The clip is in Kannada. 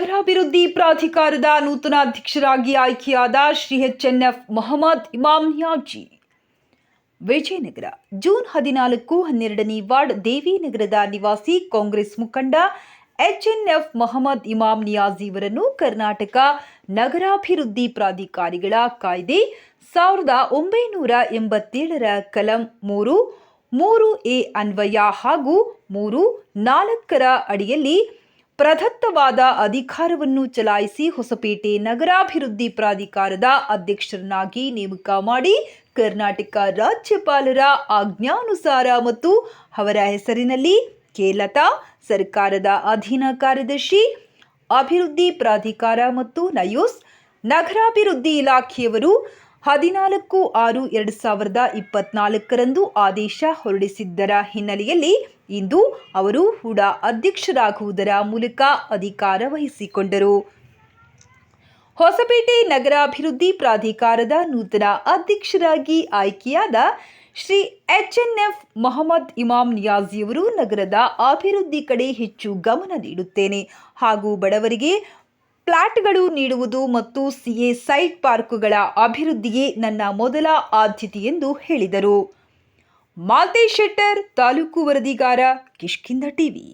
ಪ್ರಾಧಿಕಾರದ ನೂತನ ಅಧ್ಯಕ್ಷರಾಗಿ ಆಯ್ಕೆಯಾದ Shri H N F Mohammed Imam Niyazi. Vijayanagara, June ಹದಿನಾಲ್ಕು, ಹನ್ನೆರಡನೇ ವಾರ್ಡ್ ದೇವಿನಗರದ ನಿವಾಸಿ ಕಾಂಗ್ರೆಸ್ ಮುಖಂಡ ಎಚ್ಎನ್ಎಫ್ ಮೊಹಮ್ಮದ್ ಇಮಾಮ್ ನಿಯಾಜಿ ಅವರನ್ನು ಕರ್ನಾಟಕ ನಗರಾಭಿವೃದ್ಧಿ ಪ್ರಾಧಿಕಾರಿಗಳ ಕಾಯ್ದೆ ಸಾವಿರದ ಒಂಬೈನೂರ ಎಂಬತ್ತೇಳರ ಕಲಂ ಮೂರು ಮೂರು ಎ ಅನ್ವಯ ಹಾಗೂ ಮೂರು ನಾಲ್ಕರ ಅಡಿಯಲ್ಲಿ ಪ್ರದತ್ತವಾದ ಅಧಿಕಾರವನ್ನು ಚಲಾಯಿಸಿ ಹೊಸಪೇಟೆ ನಗರಾಭಿವೃದ್ಧಿ ಪ್ರಾಧಿಕಾರದ ಅಧ್ಯಕ್ಷರನ್ನಾಗಿ ನೇಮಕ ಮಾಡಿ ಕರ್ನಾಟಕ ರಾಜ್ಯಪಾಲರ ಆಜ್ಞಾನುಸಾರ ಮತ್ತು ಅವರ ಹೆಸರಿನಲ್ಲಿ ಕೇಲತಾ ಸರ್ಕಾರದ ಅಧೀನ ಕಾರ್ಯದರ್ಶಿ, ಅಭಿವೃದ್ಧಿ ಪ್ರಾಧಿಕಾರ ಮತ್ತು ನಯೋಸ್, ನಗರಾಭಿವೃದ್ಧಿ ಇಲಾಖೆಯವರು ಹದಿನಾಲ್ಕು ಆರು ಎರಡು ಸಾವಿರದ ಇಪ್ಪತ್ನಾಲ್ಕರಂದು ಆದೇಶ ಹೊರಡಿಸಿದ್ದರ ಹಿನ್ನೆಲೆಯಲ್ಲಿ ಇಂದು ಅವರು ಕೂಡ ಅಧ್ಯಕ್ಷರಾಗುವುದರ ಮೂಲಕ ಅಧಿಕಾರ ವಹಿಸಿಕೊಂಡರು. ಹೊಸಪೇಟೆ ನಗರಾಭಿವೃದ್ಧಿ ಪ್ರಾಧಿಕಾರದ ನೂತನ ಅಧ್ಯಕ್ಷರಾಗಿ ಆಯ್ಕೆಯಾದ Shri HNF N F Mohammed Imam ನಿಯಾಜಿಯವರು ನಗರದ ಅಭಿವೃದ್ಧಿ ಕಡೆ ಹೆಚ್ಚು ಗಮನ ನೀಡುತ್ತೇನೆ. ಹಾಗೂ ಬಡವರಿಗೆ ಫ್ಲ್ಯಾಟ್ಗಳು ನೀಡುವುದು ಮತ್ತು ಸಿಎ ಸೈಟ್ ಪಾರ್ಕುಗಳ ಅಭಿವೃದ್ಧಿಯೇ ನನ್ನ ಮೊದಲ ಆದ್ಯತೆ ಎಂದು ಹೇಳಿದರು. ಮಾಲ್ತೇಶ್ ಶೆಟ್ಟರ್, ತಾಲೂಕು ವರದಿಗಾರ ಕಿಷ್ಕಿಂದ ಟಿವಿ.